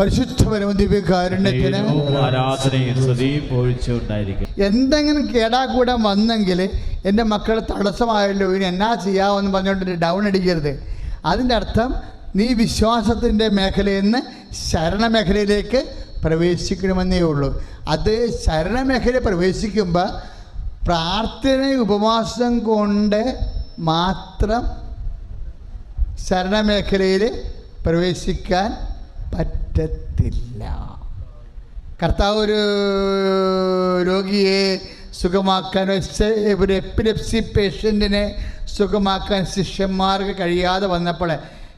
പരിശുദ്ധപരമ ദിവ്യകാരുണ്യത്തിന് ദൈവവും ആരാധനയും സ്തുതിയും പൊഴിച്ചുണ്ടായിരിക്കും എന്തെങ്കിലും കേടാക്കൂടെ വന്നെങ്കിൽ എന്റെ മക്കൾ തടസ്സമായല്ലോ ഇനി എന്നാ ചെയ്യാമെന്ന് പറഞ്ഞുകൊണ്ട് ഡൗൺ അടിക്കരുത്. അതിന്റെ അർത്ഥം നീ വിശ്വാസത്തിന്റെ മേഖലയിൽ നിന്ന് ശരണമേഖലയിലേക്ക് പ്രവേശിക്കണമെന്നേ ഉള്ളൂ. അത് ശരണമേഖല പ്രവേശിക്കുമ്പോൾ പ്രാർത്ഥന ഉപവാസം കൊണ്ട് മാത്രം ശരണമേഖലയിൽ പ്രവേശിക്കാൻ പറ്റത്തില്ല. കർത്താവ് ഒരു രോഗിയെ സുഖമാക്കാൻ ഒരു- എപ്പിലെപ്സി പേഷ്യന്റിനെ സുഖമാക്കാൻ ശിഷ്യന്മാർക്ക് കഴിയാതെ വന്നപ്പോൾ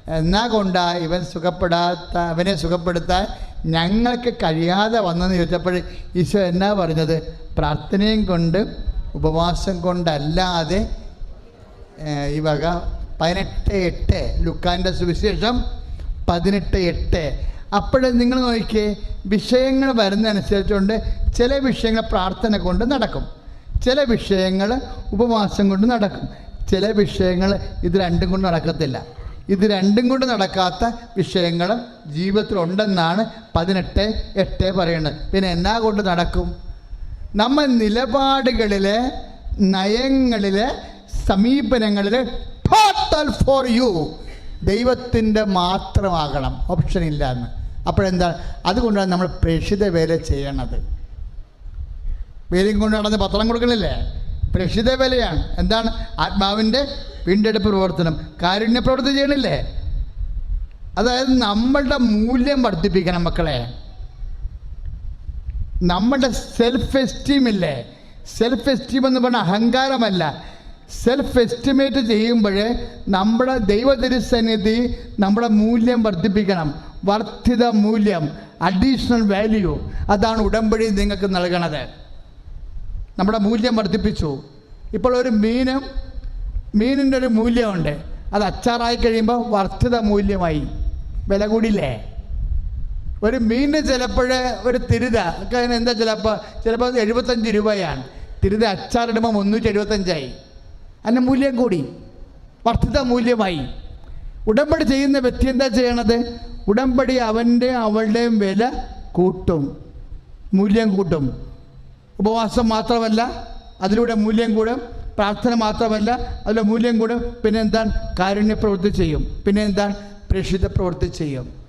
എന്നാ കൊണ്ടാ ഇവൻ സുഖപ്പെടാത്ത അവനെ സുഖപ്പെടുത്താൻ ഞങ്ങൾക്ക് കഴിയാതെ വന്നെന്ന് ചോദിച്ചപ്പോൾ ഈശോ എന്നാ പറഞ്ഞത്? പ്രാർത്ഥനയും കൊണ്ട് ഉപവാസം കൊണ്ടല്ലാതെ ഈ വക പതിനെട്ട് എട്ട് ലുക്കാന്റെ സുവിശേഷം പതിനെട്ട് എട്ട്. അപ്പോൾ നിങ്ങൾ നോക്കിയേ വിഷയങ്ങൾ വരുന്നതനുസരിച്ചുകൊണ്ട് ചില വിഷയങ്ങൾ പ്രാർത്ഥന കൊണ്ട് നടക്കും. ചില വിഷയങ്ങൾ ഉപവാസം കൊണ്ട് നടക്കും. ചില വിഷയങ്ങൾ ഇത് രണ്ടും കൊണ്ട് നടക്കത്തില്ല. ഇത് രണ്ടും കൊണ്ട് നടക്കാത്ത വിഷയങ്ങൾ ജീവിതത്തിലുണ്ടെന്നാണ് പതിനെട്ട് എട്ട് പറയുന്നത്. പിന്നെ എന്നാ കൊണ്ട് നടക്കും? നമ്മൾ നിലപാടുകളിലെ നയങ്ങളിലെ സമീപനങ്ങളിലെ ടോട്ടൽ ഫോർ യു ദൈവത്തിന്റെ മാത്രമാകണം. ഓപ്ഷൻ ഇല്ല എന്ന് അപ്പോഴെന്താണ് അതുകൊണ്ടാണ് നമ്മൾ പ്രേക്ഷിത വേല ചെയ്യണത്. വേലയും കൊണ്ട് നടന്ന് പത്രം കൊടുക്കണില്ലേ? പ്രേക്ഷിത വേലയാണ്. എന്താണ്? ആത്മാവിന്റെ വീണ്ടെടുപ്പ് പ്രവർത്തനം. കാരുണ്യ പ്രവർത്തി ചെയ്യണില്ലേ? അതായത് നമ്മളുടെ മൂല്യം വർദ്ധിപ്പിക്കണം മക്കളെ. നമ്മളുടെ സെൽഫ് എസ്റ്റീം ഇല്ലേ? സെൽഫ് എസ്റ്റീം എന്ന് പറഞ്ഞാൽ അഹങ്കാരമല്ല. സെൽഫ് എസ്റ്റിമേറ്റ് ചെയ്യുമ്പോഴേ നമ്മുടെ ദൈവതിരുസന്നിധി നമ്മുടെ മൂല്യം വർദ്ധിപ്പിക്കണം. വർദ്ധിത മൂല്യം അഡീഷണൽ വാല്യൂ അതാണ് ഉടമ്പടി നിങ്ങൾക്ക് നൽകണത്. നമ്മുടെ മൂല്യം വർദ്ധിപ്പിച്ചു. ഇപ്പോൾ ഒരു മീനും മീനിന്റെ ഒരു മൂല്യമുണ്ട്. അത് അച്ചാറായി കഴിയുമ്പോൾ വർദ്ധിത മൂല്യമായി. വില കൂടിയില്ലേ? ഒരു മീനിന് ചിലപ്പോൾ ഒരു തിരുത ഒക്കെ എന്താ ചിലപ്പോൾ? ചിലപ്പോൾ എഴുപത്തഞ്ച് രൂപയാണ്. തിരുത അച്ചാറിടുമ്പോൾ മുന്നൂറ്റി എഴുപത്തഞ്ചായി. അതിന്റെ മൂല്യം കൂടി. വർദ്ധിത മൂല്യമായി. ഉടമ്പടി ചെയ്യുന്ന വ്യക്തി എന്താ ചെയ്യണത്? ഉടമ്പടി അവന്റെ അവളുടെയും വില കൂട്ടും. മൂല്യം കൂട്ടും. ഉപവാസം മാത്രമല്ല അതിലൂടെ മൂല്യം കൂടും. പ്രാർത്ഥന മാത്രമല്ല അതിലെ മൂല്യം കൂടും. പിന്നെ എന്താണ്? കാരുണ്യപ്രവൃത്തി ചെയ്യും. പിന്നെ എന്താണ്? പ്രേക്ഷിത പ്രവൃത്തി ചെയ്യും.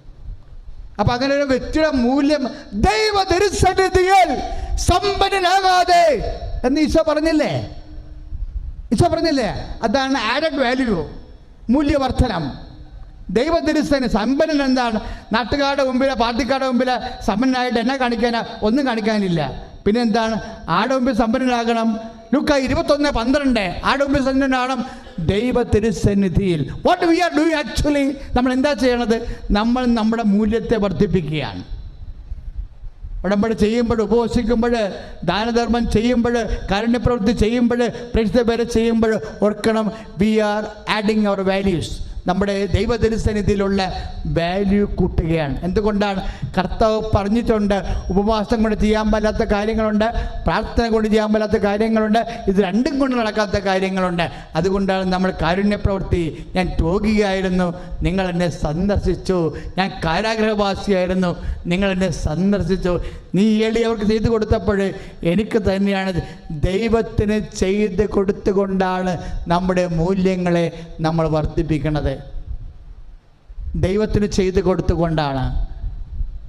അപ്പൊ അങ്ങനെ ഒരു വ്യക്തിയുടെ മൂല്യം ദൈവ തിരുസന്നിധിയിൽ സമ്പന്നനാകാതെ എന്ന് ഈശോ പറഞ്ഞില്ലേ? ഈശോ പറഞ്ഞില്ലേ? അതാണ് ആഡഡ് വാല്യൂ മൂല്യവർദ്ധനം. ദൈവ തിരുസന് സമ്പന്നൻ എന്താണ്? നാട്ടുകാരുടെ മുമ്പിലെ പാർട്ടിക്കാരുടെ മുമ്പിലെ സമ്പന്നനായിട്ട് എന്നെ കാണിക്കാനാ ഒന്നും കാണിക്കാനില്ല. പിന്നെ എന്താണ്? ആടെ മുമ്പിൽ സമ്പന്നനാകണം? ലുക്ക ഇരുപത്തൊന്ന് പന്ത്രണ്ട്. ആടെ മുമ്പിൽ സമ്പന്നനാകണം? ദൈവ തിരുസന്നിധിയിൽ what we are doing actually നമ്മൾ എന്താ ചെയ്യണത്? നമ്മൾ നമ്മുടെ മൂല്യത്തെ വർദ്ധിപ്പിക്കുകയാണ്. ഉടമ്പടി ചെയ്യുമ്പോൾ ഉപവസിക്കുമ്പോൾ ദാനധർമ്മം ചെയ്യുമ്പോൾ കാരുണ്യപ്രവൃത്തി ചെയ്യുമ്പോൾ പ്രേക്ഷിത പേരെ ചെയ്യുമ്പോൾ ഓർക്കണം we are adding our values നമ്മുടെ ദൈവതിരുസന്നിധിയിലുള്ള വാല്യൂ കൂട്ടുകയാണ്. എന്തുകൊണ്ടാണ്? കർത്താവ് പറഞ്ഞിട്ടുണ്ട് ഉപവാസം കൊണ്ട് ചെയ്യാൻ പറ്റാത്ത കാര്യങ്ങളുണ്ട് പ്രാർത്ഥന കൊണ്ട് ചെയ്യാൻ പറ്റാത്ത കാര്യങ്ങളുണ്ട് ഇത് രണ്ടും കൊണ്ട് നടക്കാത്ത കാര്യങ്ങളുണ്ട്. അതുകൊണ്ടാണ് നമ്മൾ കാരുണ്യപ്രവൃത്തി. ഞാൻ രോഗിയായിരുന്നു നിങ്ങൾ എന്നെ സന്ദർശിച്ചു. ഞാൻ കാരാഗ്രഹവാസിയായിരുന്നു നിങ്ങൾ എന്നെ സന്ദർശിച്ചു. നീ എളിയവർക്ക് ചെയ്തു കൊടുത്തപ്പോൾ എനിക്ക് തന്നെയാണ് ദൈവത്തിന് ചെയ്ത് കൊടുത്തുകൊണ്ടാണ് നമ്മുടെ മൂല്യങ്ങളെ നമ്മൾ വർദ്ധിപ്പിക്കുന്നത് ദൈവത്തിന് ചെയ്തു കൊടുത്തുകൊണ്ടാണ്.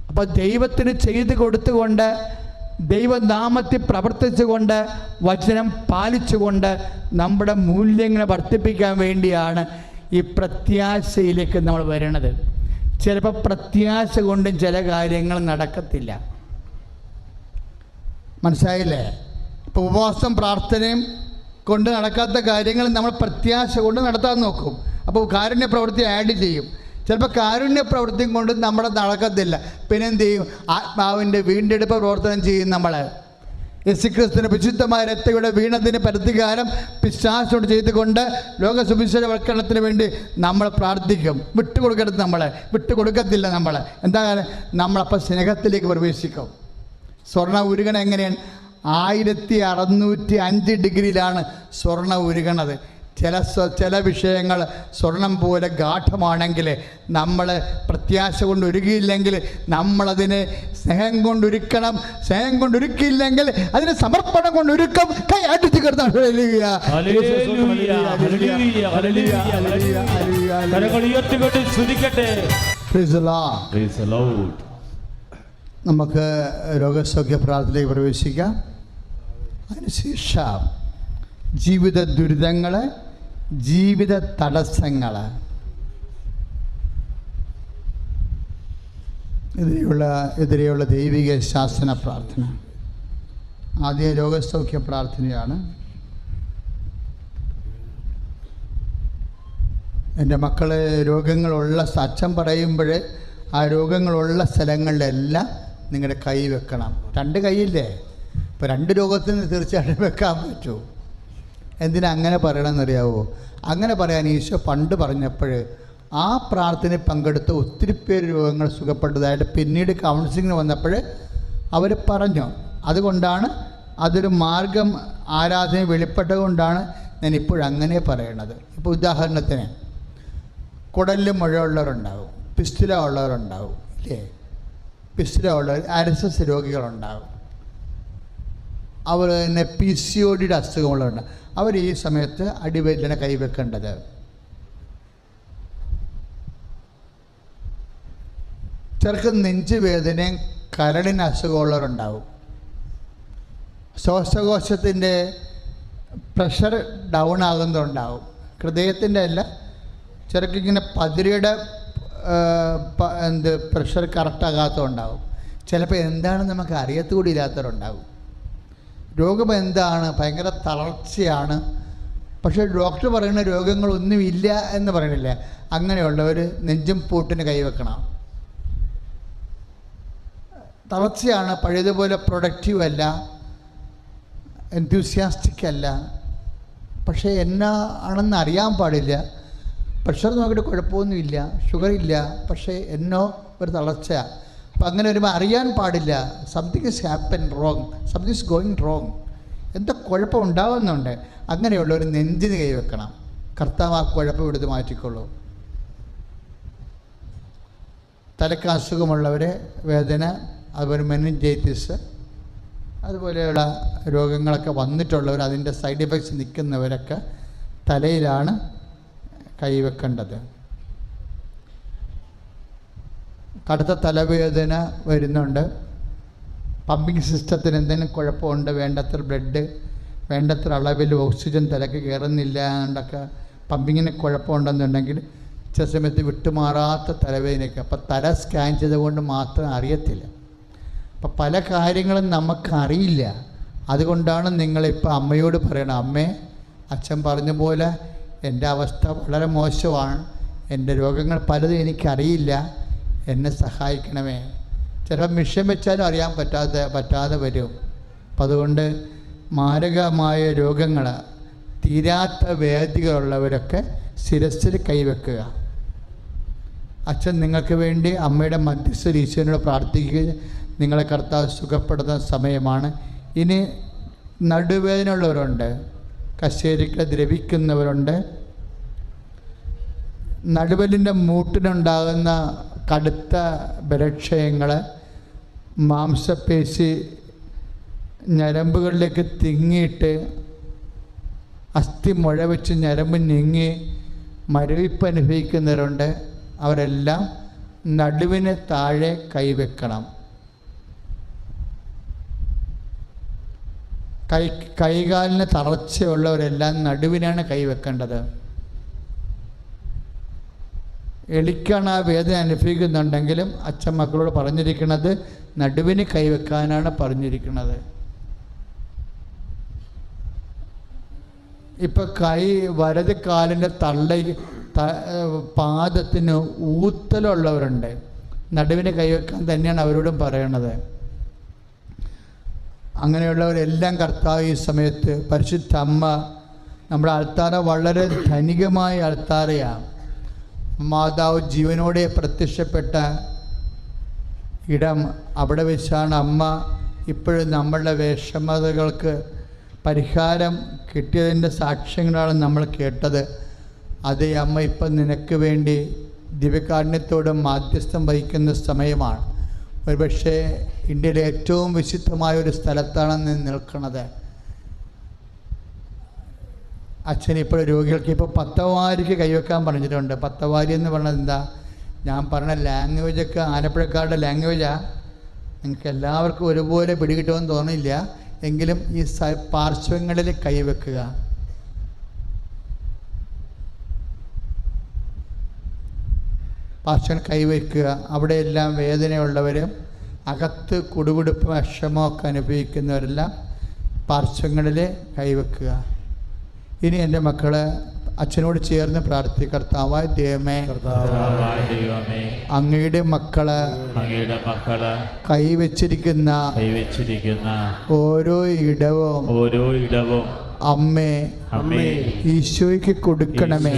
അപ്പോൾ ദൈവത്തിന് ചെയ്തു കൊടുത്തുകൊണ്ട് ദൈവനാമത്തിൽ പ്രവർത്തിച്ചുകൊണ്ട് വചനം പാലിച്ചുകൊണ്ട് നമ്മുടെ മൂല്യങ്ങളെ വർദ്ധിപ്പിക്കാൻ വേണ്ടിയാണ് ഈ പ്രത്യാശയിലേക്ക് നമ്മൾ വരണത്. ചിലപ്പോൾ പ്രത്യാശ കൊണ്ടും ചില കാര്യങ്ങൾ നടക്കത്തില്ല. മനസ്സിലായില്ലേ? ഇപ്പോൾ ഉപവാസം പ്രാർത്ഥനയും കൊണ്ട് നടക്കാത്ത കാര്യങ്ങൾ നമ്മൾ പ്രത്യാശ കൊണ്ട് നടത്താൻ നോക്കും. അപ്പോൾ കാരുണ്യ പ്രവൃത്തി ആഡ് ചെയ്യും. ചിലപ്പോൾ കാരുണ്യ പ്രവൃത്തിയും കൊണ്ട് നമ്മുടെ നടക്കത്തില്ല. പിന്നെ എന്ത് ചെയ്യും ആത്മാവിന്റെ വീണ്ടെടുപ്പ് പ്രവർത്തനം ചെയ്യും നമ്മൾ യേശുക്രിസ്തുവിന് വിശുദ്ധമായ രക്തയുടെ വീണതിന് പരിധികാരം പിശാചോട് ചെയ്തുകൊണ്ട് ലോക സുവിശേഷവൽക്കരണത്തിന് വേണ്ടി നമ്മൾ പ്രാർത്ഥിക്കും. വിട്ടുകൊടുക്കരുത് നമ്മളെ. വിട്ടുകൊടുക്കത്തില്ല നമ്മൾ എന്താ നമ്മളപ്പോൾ സ്നേഹത്തിലേക്ക് പ്രവേശിക്കും. സ്വർണ ഉരുകണ എങ്ങനെയാണ്? ആയിരത്തി അറുന്നൂറ്റി അഞ്ച് ഡിഗ്രിയിലാണ് സ്വർണ ഉരുകണത്. ചില സ്വ- ചില വിഷയങ്ങൾ സ്വർണം പോലെ ഗാഠമാണെങ്കിൽ നമ്മൾ പ്രത്യാശ കൊണ്ട് ഒരുക്കിയില്ലെങ്കിൽ നമ്മളതിനെ സ്നേഹം കൊണ്ടൊരുക്കണം സ്നേഹം കൊണ്ടൊരുക്കിയില്ലെങ്കിൽ അതിന് സമർപ്പണം കൊണ്ട് ഒരുക്കം കൈ അടിച്ച്. നമുക്ക് രോഗസൗഖ്യ പ്രാർത്ഥനയിലേക്ക് പ്രവേശിക്കാം. അതിനുശേഷം ജീവിത ദുരിതങ്ങൾ ജീവിത തടസ്സങ്ങൾ എതിരെയുള്ള എതിരെയുള്ള ദൈവിക ശാസന പ്രാർത്ഥന. ആദ്യ രോഗസൗഖ്യ പ്രാർത്ഥനയാണ്. എന്റെ മക്കൾ രോഗങ്ങളുള്ള അച്ഛൻ പറയുമ്പോൾ ആ രോഗങ്ങളുള്ള സ്ഥലങ്ങളിലെല്ലാം നിങ്ങളുടെ കൈ വെക്കണം. രണ്ട് കൈയില്ലേ? ഇപ്പോൾ രണ്ട് രോഗത്തിന് തീർച്ചയായിട്ടും വെക്കാൻ പറ്റൂ. എന്തിനാ അങ്ങനെ പറയണമെന്നറിയാവോ? അങ്ങനെ പറയാൻ ഈശോ പണ്ട് പറഞ്ഞപ്പോൾ ആ പ്രാർത്ഥനയിൽ പങ്കെടുത്ത ഒത്തിരി പേര് രോഗങ്ങൾ സുഖപ്പെട്ടതായിട്ട് പിന്നീട് കൗൺസിലിങ്ങിന് വന്നപ്പോൾ അവർ പറഞ്ഞു അതുകൊണ്ടാണ് അതൊരു മാർഗം ആരാധന വെളിപ്പെട്ടത് കൊണ്ടാണ് ഞാൻ ഇപ്പോഴങ്ങനെ പറയണത്. ഇപ്പോൾ ഉദാഹരണത്തിന് കുടലിൽ മുഴയുള്ളവരുണ്ടാവും പിസ്തുല ഉള്ളവരുണ്ടാവും ഇല്ലേ? പിസ്തുല ഉള്ളവർ അരസസ് രോഗികളുണ്ടാവും. അവർ തന്നെ പി സി ഒ ഡിയുടെ അസുഖങ്ങളുണ്ട് അവർ ഈ സമയത്ത് അടിവേദന കൈവെക്കേണ്ടത് ചിലർക്ക് നെഞ്ചുവേദനയും കരളിന് അസുഖമുള്ളവരുണ്ടാവും. ശ്വാസകോശത്തിന്റെ പ്രഷർ ഡൗൺ ആകുന്നുണ്ടാവും ഹൃദയത്തിന്റെ അല്ല ചിലർക്ക് ഇങ്ങനെ പതിരയുടെ എന്ത് പ്രഷർ കറക്റ്റാകാത്തതുണ്ടാവും ചിലപ്പോൾ എന്താണെന്ന് നമുക്ക് അറിയത്തുകൂടി ഇല്ലാത്തവരുണ്ടാവും. രോഗം എന്താണ് ഭയങ്കര തളർച്ചയാണ്. പക്ഷേ ഡോക്ടർ പറയുന്ന രോഗങ്ങളൊന്നുമില്ല എന്ന് പറയണില്ല അങ്ങനെയുള്ളവർ നെഞ്ചും പൂട്ടിന് കൈവെക്കണം. തളർച്ചയാണ് പഴയതുപോലെ പ്രൊഡക്റ്റീവ് അല്ല എൻത്യൂസിയാസ്റ്റിക് അല്ല. പക്ഷേ എന്നാ ആണെന്ന് അറിയാൻ പാടില്ല. പ്രഷർ നോക്കിയിട്ട് കുഴപ്പമൊന്നുമില്ല ഷുഗർ ഇല്ല. പക്ഷേ എന്നോ ഒരു തളർച്ച. അപ്പം അങ്ങനെ വരുമ്പോൾ അറിയാൻ പാടില്ല. Something is happen wrong something is going wrong എന്തോ കുഴപ്പം ഉണ്ടാവുന്നുണ്ട്. അങ്ങനെയുള്ള ഒരു നെഞ്ചിന് കൈവെക്കണം കർത്താവ് ആ കുഴപ്പം എടുത്ത് മാറ്റിക്കൊള്ളൂ. തലക്ക് അസുഖമുള്ളവരെ വേദന അതുപോലെ മെനിഞ്ചൈറ്റിസ് അതുപോലെയുള്ള രോഗങ്ങളൊക്കെ വന്നിട്ടുള്ളവർ അതിന്റെ സൈഡ് എഫക്ട്സ് നിൽക്കുന്നവരൊക്കെ തലയിലാണ് കൈവെക്കേണ്ടത് കടുത്ത തലവേദന വരുന്നുണ്ട്. പമ്പിങ് സിസ്റ്റത്തിന് എന്തെങ്കിലും കുഴപ്പമുണ്ട് വേണ്ടത്ര ബ്ലഡ് വേണ്ടത്ര അളവിൽ ഓക്സിജൻ തലക്ക് കയറുന്നില്ലാണ്ടൊക്കെ പമ്പിങ്ങിന് കുഴപ്പമുണ്ടെന്നുണ്ടെങ്കിൽ ചില സമയത്ത് വിട്ടുമാറാത്ത തലവേദനയൊക്കെ. അപ്പോൾ തല സ്കാൻ ചെയ്തുകൊണ്ട് മാത്രം അറിയത്തില്ല. അപ്പം പല കാര്യങ്ങളും നമുക്കറിയില്ല അതുകൊണ്ടാണ് നിങ്ങളിപ്പോൾ അമ്മയോട് പറയണം അമ്മേ അച്ഛൻ പറഞ്ഞ പോലെ എന്റെ അവസ്ഥ വളരെ മോശമാണ്. എന്റെ രോഗങ്ങൾ പലതും എനിക്കറിയില്ല. എന്നെ സഹായിക്കണമേ. ചിലപ്പോൾ മിഷൻ വെച്ചാലും അറിയാൻ പറ്റാതെ പറ്റാതെ വരും. അപ്പം അതുകൊണ്ട് മാരകമായ രോഗങ്ങൾ തീരാത്ത വേദികളുള്ളവരൊക്കെ ശിരസ്സിൽ കൈവെക്കുക. അച്ഛൻ നിങ്ങൾക്ക് വേണ്ടി അമ്മയുടെ മധ്യസ്ഥ ഈശ്വരനോട് പ്രാർത്ഥിക്കുക. നിങ്ങളെ കർത്താവ് സുഖപ്പെടുന്ന സമയമാണ്. ഇനി നടുവേദന ഉള്ളവരുണ്ട് കശേരിക്ക് ദ്രവിക്കുന്നവരുണ്ട്. നടുവലിന്റെ മൂട്ടിനുണ്ടാകുന്ന കടുത്ത ബലക്ഷയങ്ങൾ മാംസപേശി ഞരമ്പുകളിലേക്ക് തിങ്ങിയിട്ട് അസ്ഥി മുഴ വെച്ച് ഞരമ്പ് ഞെങ്ങി മരവിപ്പ് അനുഭവിക്കുന്നവരുണ്ട്. അവരെല്ലാം നടുവിന് താഴെ കൈവെക്കണം. കൈ കൈകാലിന് തളർച്ചയുള്ളവരെല്ലാം നടുവിനാണ് കൈവെക്കേണ്ടത്. എളിക്കാണ് ആ വേദന അനുഭവിക്കുന്നുണ്ടെങ്കിലും അച്ഛൻ മക്കളോട് പറഞ്ഞിരിക്കുന്നത് നടുവിന് കൈവെക്കാനാണ് പറഞ്ഞിരിക്കുന്നത്. ഇപ്പൊ കൈ വലത് കാലിന്റെ തള്ള പാദത്തിന് ഊത്തലുള്ളവരുണ്ട്. നടുവിന് കൈവെക്കാൻ തന്നെയാണ് അവരോടും പറയണത്. അങ്ങനെയുള്ളവരെല്ലാം കർത്താവ് ഈ സമയത്ത് പരിശുദ്ധ അമ്മ നമ്മുടെ അൾത്താര വളരെ ധനികമായ അൾത്താരയാണ് മാതാവ് ജീവനോടെ പ്രത്യക്ഷപ്പെട്ട ഇടം അവിടെ വെച്ചാണ് അമ്മ ഇപ്പോഴും നമ്മളുടെ വിഷമതകൾക്ക് പരിഹാരം കിട്ടിയതിന്റെ സാക്ഷ്യങ്ങളാണ് നമ്മൾ കേട്ടത്. അതേ അമ്മ ഇപ്പം നിനക്ക് വേണ്ടി ദിവ്യകാരുണ്യത്തോട് മാധ്യസ്ഥം വഹിക്കുന്ന സമയമാണ്. ഒരുപക്ഷേ ഇന്ത്യയിലെ ഏറ്റവും വിശുദ്ധമായ ഒരു സ്ഥലത്താണ് നിൽക്കുന്നത് അച്ഛൻ ഇപ്പോൾ രോഗികൾക്ക് ഇപ്പോൾ പത്തവാരിക്ക് കൈവെക്കാൻ പറഞ്ഞിട്ടുണ്ട്. പത്തവാരി എന്ന് പറഞ്ഞത് എന്താ? ഞാൻ പറഞ്ഞ ലാംഗ്വേജൊക്കെ ആലപ്പുഴക്കാരുടെ ലാംഗ്വേജാണ് നിങ്ങൾക്ക് എല്ലാവർക്കും ഒരുപോലെ പിടികിട്ടുമെന്ന് തോന്നില്ല എങ്കിലും ഈ പാർശ്വങ്ങളിൽ കൈവെക്കുക. പാർശ്വങ്ങൾ കൈവയ്ക്കുക അവിടെയെല്ലാം വേദനയുള്ളവരും അകത്ത് കുടുകുടുപ്പ് വിഷമമൊക്കെ അനുഭവിക്കുന്നവരെല്ലാം പാർശ്വങ്ങളിൽ കൈവെക്കുക. ഇനി എന്റെ മക്കളെ അച്ഛനോട് ചേർന്ന് പ്രാർത്ഥി കർത്താവായ ദൈവമേ അങ്ങയുടെ മക്കൾ അങ്ങയുടെ മക്കൾ കൈവച്ചിരിക്കുന്ന കൈവച്ചിരിക്കുന്ന ഓരോ ഇടവും ഓരോ ഇടവും അമ്മേ ഈശോയ്ക്ക് കൊടുക്കണമേ.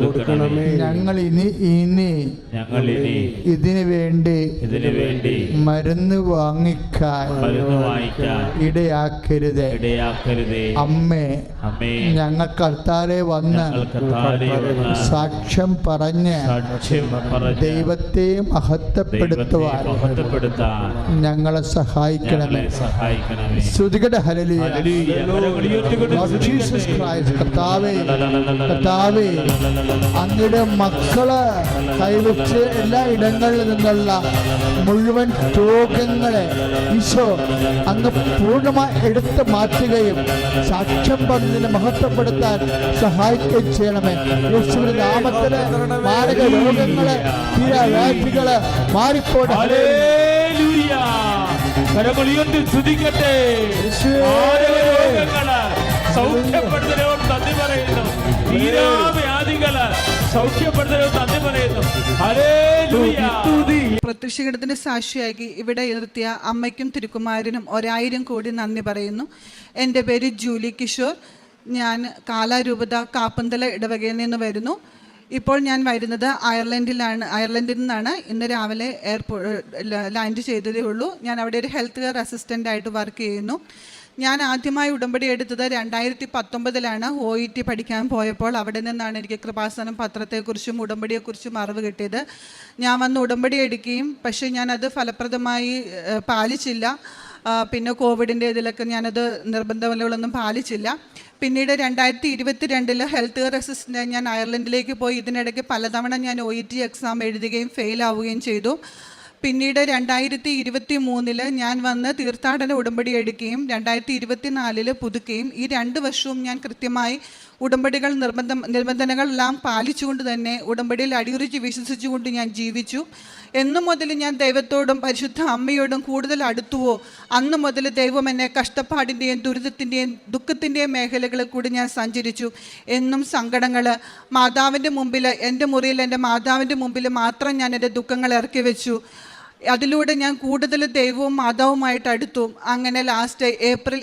കൊടുക്കണമേ. ഞങ്ങൾ ഇനി ഇനി ഞങ്ങൾ ഇനി ഇതിനു വേണ്ടി ഇതിനു വേണ്ടി മരുന്ന് വാങ്ങിക്കാൻ ഇടയാക്കരുത്. അമ്മേ ഞങ്ങൾ കർത്താരെ വന്ന് സാക്ഷ്യം പറഞ്ഞ് ദൈവത്തെ മഹത്വപ്പെടുത്തുവാൻ മഹത്വപ്പെടുത്താൻ ഞങ്ങളെ സഹായിക്കണമേ. ഞങ്ങളെ സഹായിക്കണമേ. ശ്രുതികട ഹലലിയ കർത്താവേ കർത്താവേ അങ്ങയുടെ മക്കൾ കൈവച്ച് എല്ലാ ഇടങ്ങളിൽ നിന്നുള്ള മുഴുവൻ രോഗങ്ങളെ ഈശോ അങ്ങ് പൂർണമായി എടുത്തു മാറ്റുകയും സാക്ഷ്യം പറഞ്ഞതിനെ മഹത്വപ്പെടുത്താൻ സഹായിക്കുകയും ചെയ്യണമേ. യേശുവിന്റെ നാമത്തിൽ മാരക രോഗങ്ങളെ തീരാവ്യാധികൾ മാറിപ്പോട്ടെ. കരങ്ങളുയർത്തി സ്തുതിക്കട്ടെ ആരോഗ്യങ്ങൾ സൗഖ്യപ്പെടുത്തലോട് നന്ദി പറയുന്നു. തീരാവ്യാധികൾ സൗഖ്യപ്പെടുത്തലോട് തന്നി പറയുന്നു. ഹല്ലേലൂയ. പ്രത്യക്ഷീകരണത്തിന്റെ സാക്ഷിയാക്കി ഇവിടെ നിർത്തിയ അമ്മയ്ക്കും തിരുക്കുമാരനും ഒരായിരം കോടി നന്ദി പറയുന്നു. എന്റെ പേര് ജൂലി കിഷോർ. ഞാൻ കാലാരൂപത കാപ്പന്തല ഇടവകയിൽ നിന്ന് വരുന്നു. ഇപ്പോൾ ഞാൻ വരുന്നത് അയർലൻഡിലാണ് അയർലൻഡിൽ നിന്നാണ്. ഇന്ന് രാവിലെ എയർപോർട്ട് ലാൻഡ് ചെയ്തതേ ഉള്ളൂ. ഞാൻ അവിടെ ഒരു ഹെൽത്ത് കെയർ അസിസ്റ്റന്റായിട്ട് വർക്ക് ചെയ്യുന്നു. ഞാൻ ആദ്യമായി ഉടമ്പടി എടുത്തത് രണ്ടായിരത്തി പത്തൊമ്പതിലാണ് ഒ ഇ ടി പഠിക്കാൻ പോയപ്പോൾ അവിടെ നിന്നാണ് എനിക്ക് കൃപാസനം പത്രത്തെക്കുറിച്ചും ഉടമ്പടിയെക്കുറിച്ചും അറിവ് കിട്ടിയത്. ഞാൻ വന്ന് ഉടമ്പടി എടുക്കുകയും പക്ഷേ ഞാനത് ഫലപ്രദമായി പാലിച്ചില്ല. പിന്നെ കോവിഡിന്റെ ഇതിലൊക്കെ ഞാനത് നിർബന്ധങ്ങളൊന്നും പാലിച്ചില്ല. പിന്നീട് രണ്ടായിരത്തി ഇരുപത്തി രണ്ടിൽ ഹെൽത്ത് കെയർ അസിസ്റ്റന്റ് ഞാൻ അയർലൻഡിലേക്ക് പോയി. ഇതിനിടയ്ക്ക് പലതവണ ഞാൻ ഒ ഇ ടി എക്സാം എഴുതുകയും ഫെയിലാവുകയും ചെയ്തു. പിന്നീട് രണ്ടായിരത്തി ഇരുപത്തി മൂന്നിൽ ഞാൻ വന്ന് തീർത്ഥാടന ഉടമ്പടി എടുക്കുകയും രണ്ടായിരത്തി ഇരുപത്തി നാലിൽ പുതുക്കുകയും ഈ രണ്ട് വർഷവും ഞാൻ കൃത്യമായി ഉടമ്പടികൾ നിർബന്ധ നിബന്ധനകളെല്ലാം പാലിച്ചുകൊണ്ട് തന്നെ ഉടമ്പടിയിൽ അടിയുറിച്ച് വിശ്വസിച്ചുകൊണ്ട് ഞാൻ ജീവിച്ചു. എന്നു മുതൽ ഞാൻ ദൈവത്തോടും പരിശുദ്ധ അമ്മയോടും കൂടുതൽ അടുത്തുവോ അന്ന് മുതൽ ദൈവം എന്നെ കഷ്ടപ്പാടിന്റെയും ദുരിതത്തിന്റെയും ദുഃഖത്തിന്റെയും മേഖലകളിൽ കൂടി ഞാൻ സഞ്ചരിച്ചു. എന്നും സങ്കടങ്ങൾ മാതാവിന്റെ മുമ്പിൽ എന്റെ മുറിയിൽ എന്റെ മാതാവിന്റെ മുമ്പിൽ മാത്രം ഞാൻ എന്റെ ദുഃഖങ്ങൾ ഇറക്കി വെച്ചു. അതിലൂടെ ഞാൻ കൂടുതൽ ദൈവവും മാതാവുമായിട്ട് അടുത്തു. അങ്ങനെ ലാസ്റ്റ് ഏപ്രിൽ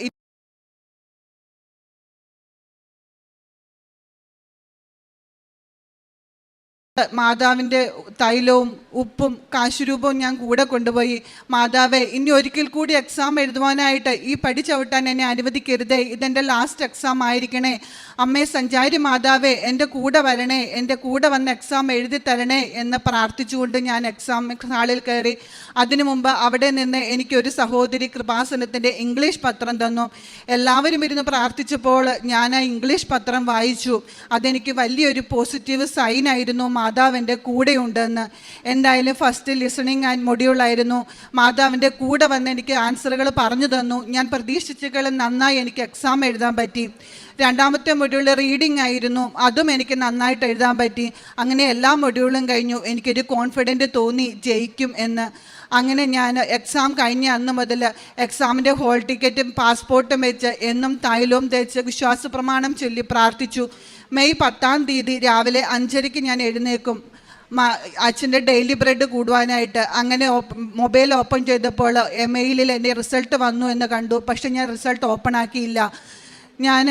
മാതാവിന്റെ തൈലവും ഉപ്പും കാശുരൂപവും ഞാൻ കൂടെ കൊണ്ടുപോയി. മാതാവെ ഇനി ഒരിക്കൽ കൂടി എക്സാം എഴുതുവാനായിട്ട് ഈ പടി ചവിട്ടാൻ എന്നെ അനുവദിക്കരുതേ. ഇതെന്റെ ലാസ്റ്റ് എക്സാം ആയിരിക്കണേ. അമ്മേ സഞ്ചാരി മാതാവെ എന്റെ കൂടെ വരണേ എന്റെ കൂടെ വന്ന് എക്സാം എഴുതി തരണേ എന്ന് പ്രാർത്ഥിച്ചുകൊണ്ട് ഞാൻ എക്സാം ഹാളിൽ കയറി. അതിനു മുമ്പ് അവിടെ നിന്ന് എനിക്കൊരു സഹോദരി കൃപാസനത്തിന്റെ ഇംഗ്ലീഷ് പത്രം തന്നു. എല്ലാവരും ഇരുന്ന് പ്രാർത്ഥിച്ചപ്പോൾ ഞാൻ ആ ഇംഗ്ലീഷ് പത്രം വായിച്ചു. അതെനിക്ക് വലിയൊരു പോസിറ്റീവ് സൈൻ ആയിരുന്നു മാതാവ് എന്റെ കൂടെയുണ്ടെന്ന്. എന്തായാലും ഫസ്റ്റ് ലിസണിങ് ആൻഡ് മൊഡ്യൂളായിരുന്നു മാതാവിന്റെ കൂടെ വന്ന് എനിക്ക് ആൻസറുകൾ പറഞ്ഞു തന്നു. ഞാൻ പ്രതീക്ഷിച്ചേക്കാളും നന്നായി എനിക്ക് എക്സാം എഴുതാൻ പറ്റി. രണ്ടാമത്തെ മൊഡ്യൂൾ റീഡിംഗ് ആയിരുന്നു. അതും എനിക്ക് നന്നായിട്ട് എഴുതാൻ പറ്റി. അങ്ങനെ എല്ലാ മൊഡ്യൂളും കഴിഞ്ഞു. എനിക്കൊരു കോൺഫിഡന്റ് തോന്നി ജയിക്കും എന്ന്. അങ്ങനെ ഞാൻ എക്സാം കഴിഞ്ഞ അന്ന് മുതൽ എക്സാമിന്റെ ഹോൾ ടിക്കറ്റും പാസ്പോർട്ടും വെച്ച് എന്നും തൈലവും തേച്ച് വിശ്വാസ പ്രമാണം ചൊല്ലി പ്രാർത്ഥിച്ചു. മെയ് പത്താം തീയതി രാവിലെ അഞ്ചരയ്ക്ക് ഞാൻ എഴുന്നേക്കും അച്ഛന്റെ ഡെയിലി ബ്രെഡ് കൂടുവാനായിട്ട്. അങ്ങനെ മൊബൈൽ ഓപ്പൺ ചെയ്തപ്പോൾ മെയിലിൽ എന്റെ റിസൾട്ട് വന്നു എന്ന് കണ്ടു. പക്ഷെ ഞാൻ റിസൾട്ട് ഓപ്പൺ ആക്കിയില്ല. ഞാൻ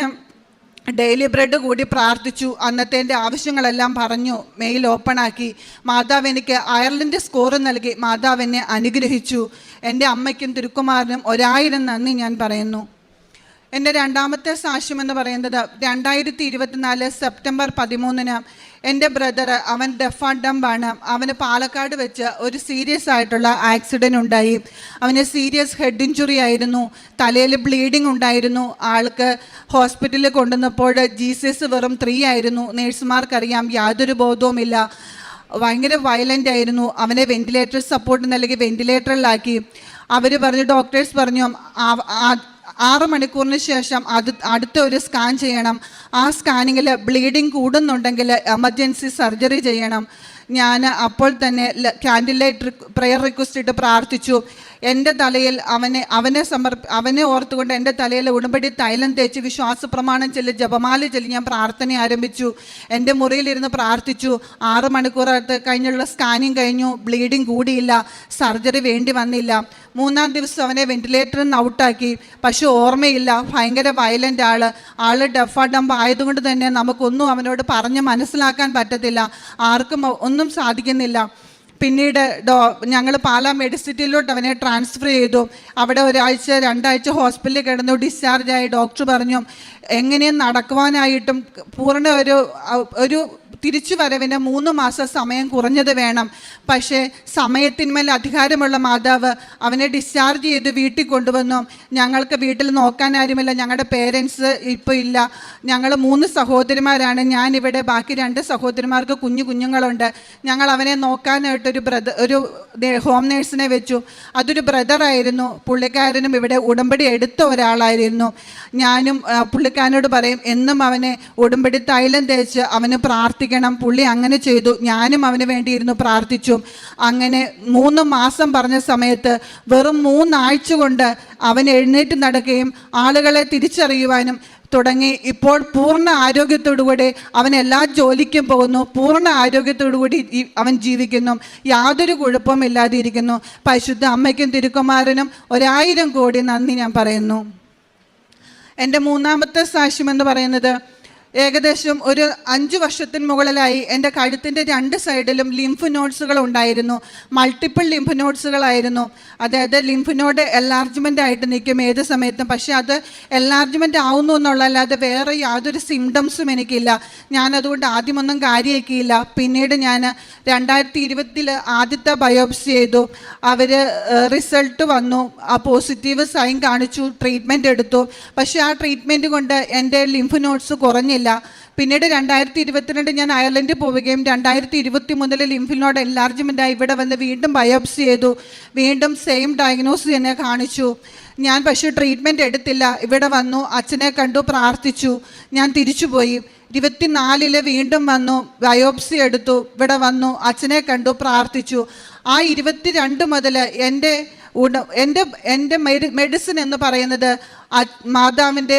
ഡെയിലി ബ്രെഡ് കൂടി പ്രാർത്ഥിച്ചു. അന്നത്തെ എന്റെ ആവശ്യങ്ങളെല്ലാം പറഞ്ഞു. മെയിൽ ഓപ്പണാക്കി മാതാവ് എനിക്ക് അയർലൻഡ് സ്കോർ നൽകി. മാതാവ് എന്നെ അനുഗ്രഹിച്ചു. എന്റെ അമ്മയ്ക്കും തിരുക്കുമാറിനും ഒരായിരം നന്ദി ഞാൻ പറയുന്നു. എന്റെ രണ്ടാമത്തെ സാക്ഷ്യം എന്ന് പറയുന്നത് രണ്ടായിരത്തി ഇരുപത്തിനാല് സെപ്റ്റംബർ പതിമൂന്നിന് എന്റെ ബ്രദർ അവൻ ഡെഫ് ആൻഡ് ഡംബ് ആണ്. അവന് പാലക്കാട് വെച്ച് ഒരു സീരിയസ് ആയിട്ടുള്ള ആക്സിഡന്റ് ഉണ്ടായി. അവന് സീരിയസ് ഹെഡ് ഇഞ്ചുറി ആയിരുന്നു. തലയിൽ ബ്ലീഡിംഗ് ഉണ്ടായിരുന്നു. ആൾക്ക് ഹോസ്പിറ്റലിൽ കൊണ്ടുവന്നപ്പോൾ ജി സി എസ് വെറും ത്രീ ആയിരുന്നു. നേഴ്സുമാർക്കറിയാം യാതൊരു ബോധവുമില്ല. ഭയങ്കര വയലന്റ് ആയിരുന്നു. അവനെ വെന്റിലേറ്റർ സപ്പോർട്ട് നൽകി വെന്റിലേറ്ററിലാക്കി അവർ പറഞ്ഞു ഡോക്ടേഴ്സ് പറഞ്ഞു ആറ് മണിക്കൂറിന് ശേഷം അത് അടുത്ത ഒരു സ്കാൻ ചെയ്യണം. ആ സ്കാനിങ്ങിൽ ബ്ലീഡിങ് കൂടുന്നുണ്ടെങ്കിൽ എമർജൻസി സർജറി ചെയ്യണം. ഞാൻ അപ്പോൾ തന്നെ ക്യാൻഡിൽ പ്രയർ പ്രെയർ റിക്വസ്റ്റ് ഇട്ട് പ്രാർത്ഥിച്ചു. എന്റെ തലയിൽ അവനെ അവനെ സമർപ്പ അവനെ ഓർത്തുകൊണ്ട് എന്റെ തലയിൽ ഉടമ്പടി തൈലം തേച്ച് വിശ്വാസ പ്രമാണം ചെല്ലി ജപമാല ചെല്ലി ഞാൻ പ്രാർത്ഥന ആരംഭിച്ചു. എന്റെ മുറിയിലിരുന്ന് പ്രാർത്ഥിച്ചു. ആറ് മണിക്കൂറത്ത് കഴിഞ്ഞുള്ള സ്കാനിങ് കഴിഞ്ഞു. ബ്ലീഡിങ് കൂടിയില്ല. സർജറി വേണ്ടി വന്നില്ല. മൂന്നാം ദിവസം അവനെ വെന്റിലേറ്ററിൽ നിന്ന് ഔട്ടാക്കി പക്ഷെ ഓർമ്മയില്ല. ഭയങ്കര വയലന്റ് ആൾ ആൾ ഡഫ ഡംബ് ആയതുകൊണ്ട് തന്നെ നമുക്കൊന്നും അവനോട് പറഞ്ഞ് മനസ്സിലാക്കാൻ പറ്റത്തില്ല. ആർക്കും ഒന്നും സാധിക്കുന്നില്ല. പിന്നീട് ഡോ ഞങ്ങൾ പാലാ മെഡിസിറ്റിയിലോട്ട് അവനെ ട്രാൻസ്ഫർ ചെയ്തു. അവിടെ ഒരാഴ്ച രണ്ടാഴ്ച ഹോസ്പിറ്റലിൽ കിടന്നു ഡിസ്ചാർജായി ഡോക്ടർ പറഞ്ഞു എങ്ങനെയും നടക്കുവാനായിട്ടും പൂർണ ഒരു ഒരു തിരിച്ചു വരവിന് മൂന്ന് മാസം സമയം കുറഞ്ഞത് വേണം. പക്ഷേ സമയത്തിന്മേൽ അധികാരമുള്ള മാതാവ് അവനെ ഡിസ്ചാർജ് ചെയ്ത് വീട്ടിൽ കൊണ്ടുവന്നു. ഞങ്ങൾക്ക് വീട്ടിൽ നോക്കാൻ ആരുമില്ല. ഞങ്ങളുടെ പേരൻസ് ഇപ്പോൾ ഇല്ല. ഞങ്ങൾ മൂന്ന് സഹോദരിമാരാണ്. ഞാനിവിടെ. ബാക്കി രണ്ട് സഹോദരിമാർക്ക് കുഞ്ഞു കുഞ്ഞുങ്ങളുണ്ട്. ഞങ്ങൾ അവനെ നോക്കാനായിട്ടൊരു ബ്രദർ ഒരു ഹോം നേഴ്സിനെ വെച്ചു. അതൊരു ബ്രദറായിരുന്നു പുള്ളിക്കാരനും ഇവിടെ ഉടമ്പടി എടുത്ത ഒരാളായിരുന്നു. ഞാനും പുള്ളിക്കാരനോട് പറയും എന്നും അവനെ ഉടമ്പടി തൈലം തേച്ച് അവന് പ്രാർത്ഥിക്കണം. പുള്ളി അങ്ങനെ ചെയ്തു. ഞാനും അവന് വേണ്ടിയിരുന്നു പ്രാർത്ഥിച്ചു. അങ്ങനെ മൂന്ന് മാസം പറഞ്ഞ സമയത്ത് വെറും മൂന്നാഴ്ച കൊണ്ട് അവൻ എഴുന്നേറ്റ് നടക്കുകയും ആളുകളെ തിരിച്ചറിയുവാനും തുടങ്ങി. ഇപ്പോൾ പൂർണ ആരോഗ്യത്തോടുകൂടി അവൻ എല്ലാ ജോലിക്കും പോകുന്നു. പൂർണ ആരോഗ്യത്തോടുകൂടി കൂടി അവൻ ജീവിക്കുന്നു. യാതൊരു കുഴപ്പമില്ലാതെ ഇരിക്കുന്നു പരിശുദ്ധ അമ്മയ്ക്കും തിരുക്കുമാരനും ഒരായിരം കോടി നന്ദി ഞാൻ പറയുന്നു. എന്റെ മൂന്നാമത്തെ സാക്ഷ്യം എന്ന് പറയുന്നത് ഏകദേശം ഒരു അഞ്ച് വർഷത്തിന് മുകളിലായി എന്റെ കഴുത്തിന്റെ രണ്ട് സൈഡിലും ലിംഫ് നോഡ്സുകൾ ഉണ്ടായിരുന്നു. മൾട്ടിപ്പിൾ ലിംഫ് നോഡ്സുകളായിരുന്നു അതായത് ലിംഫ് നോഡ് എൻലാർജ്മെന്റ് ആയിട്ട് നിൽക്കും ഏത് സമയത്തും. പക്ഷേ അത് എൻലാർജ്മെന്റ് ആവുന്നു എന്നുള്ളതല്ലാതെ വേറെ യാതൊരു സിംറ്റംസും എനിക്കില്ല. ഞാനതുകൊണ്ട് ആദ്യമൊന്നും കാര്യമാക്കിയില്ല. പിന്നീട് ഞാൻ രണ്ടായിരത്തി ഇരുപത്തിൽ ആദ്യത്തെ ബയോപ്സി ചെയ്തു. അവർ റിസൾട്ട് വന്നു. ആ പോസിറ്റീവ് സൈൻ കാണിച്ചു. ട്രീറ്റ്മെന്റ് എടുത്തു. പക്ഷേ ആ ട്രീറ്റ്മെന്റ് കൊണ്ട് എന്റെ ലിംഫ് നോഡ്സ് കുറഞ്ഞില്ല. പിന്നീട് രണ്ടായിരത്തി ഇരുപത്തിരണ്ട് ഞാൻ അയർലൻഡിൽ പോവുകയും രണ്ടായിരത്തി ഇരുപത്തി മൂന്നിൽ ലിംഫിനോട് എൻലാർജ്മെന്റായി ഇവിടെ വന്ന് വീണ്ടും ബയോപ്സി ചെയ്തു. വീണ്ടും സെയിം ഡയഗ്നോസ് തന്നെ കാണിച്ചു. ഞാൻ പക്ഷേ ട്രീറ്റ്മെന്റ് എടുത്തില്ല. ഇവിടെ വന്നു. അച്ഛനെ കണ്ടു പ്രാർത്ഥിച്ചു. ഞാൻ തിരിച്ചുപോയി. ഇരുപത്തിനാലിൽ വീണ്ടും വന്നു. ബയോപ്സി എടുത്തു. ഇവിടെ വന്നു. അച്ഛനെ കണ്ടു പ്രാർത്ഥിച്ചു. ആ ഇരുപത്തിരണ്ട് മുതൽ എന്റെ എന്റെ എന്റെ മെഡി മെഡിസിൻ എന്ന് പറയുന്നത് മാതാവിന്റെ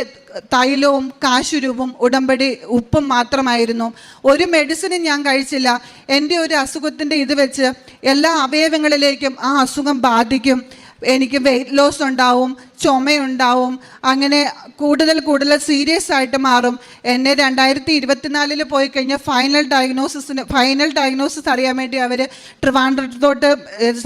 തൈലവും കാശുരുവും ഉടമ്പടി ഉപ്പും മാത്രമായിരുന്നു. ഒരു മെഡിസിനും ഞാൻ കഴിച്ചില്ല. എന്റെ ഒരു അസുഖത്തിന്റെ ഇത് വെച്ച് എല്ലാ അവയവങ്ങളിലേക്കും ആ അസുഖം ബാധിക്കും. എനിക്ക് വെയിറ്റ് ലോസ് ഉണ്ടാവും ചുമയുണ്ടാവും അങ്ങനെ കൂടുതൽ കൂടുതൽ സീരിയസ് ആയിട്ട് മാറും. എന്നെ രണ്ടായിരത്തി ഇരുപത്തിനാലിൽ പോയി കഴിഞ്ഞാൽ ഫൈനൽ ഡയഗ്നോസിന് ഫൈനൽ ഡയഗ്നോസിസ് അറിയാൻ വേണ്ടി അവർ ട്രിവാൻഡ്രത്തോട്ട്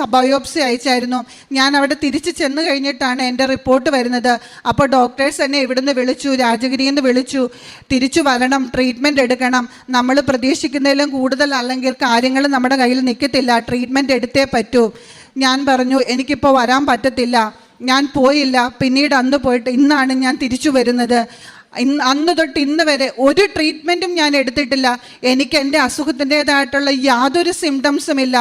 ബയോപ്സി അയച്ചായിരുന്നു. ഞാൻ അവിടെ തിരിച്ച് ചെന്ന് കഴിഞ്ഞിട്ടാണ് എന്റെ റിപ്പോർട്ട് വരുന്നത്. അപ്പോൾ ഡോക്ടേഴ്സ് എന്നെ ഇവിടുന്ന് വിളിച്ചു രാജഗിരിയിൽ നിന്ന് വിളിച്ചു. തിരിച്ചു വരണം ട്രീറ്റ്മെന്റ് എടുക്കണം. നമ്മൾ പ്രതീക്ഷിക്കുന്നതിലും കൂടുതൽ അല്ലെങ്കിൽ കാര്യങ്ങൾ നമ്മുടെ കയ്യിൽ നിൽക്കത്തില്ല ട്രീറ്റ്മെന്റ് എടുത്തേ പറ്റൂ. ഞാൻ പറഞ്ഞു എനിക്കിപ്പോൾ വരാൻ പറ്റത്തില്ല. ഞാൻ പോയില്ല. പിന്നീട് അന്ന് പോയിട്ട് ഇന്നാണ് ഞാൻ തിരിച്ചു വരുന്നത്. ഇന്ന് അന്ന് തൊട്ട് ഇന്ന് വരെ ഒരു ട്രീറ്റ്മെന്റും ഞാൻ എടുത്തിട്ടില്ല. എനിക്ക് എന്റെ അസുഖത്തിന്റേതായിട്ടുള്ള യാതൊരു സിംറ്റംസും ഇല്ല.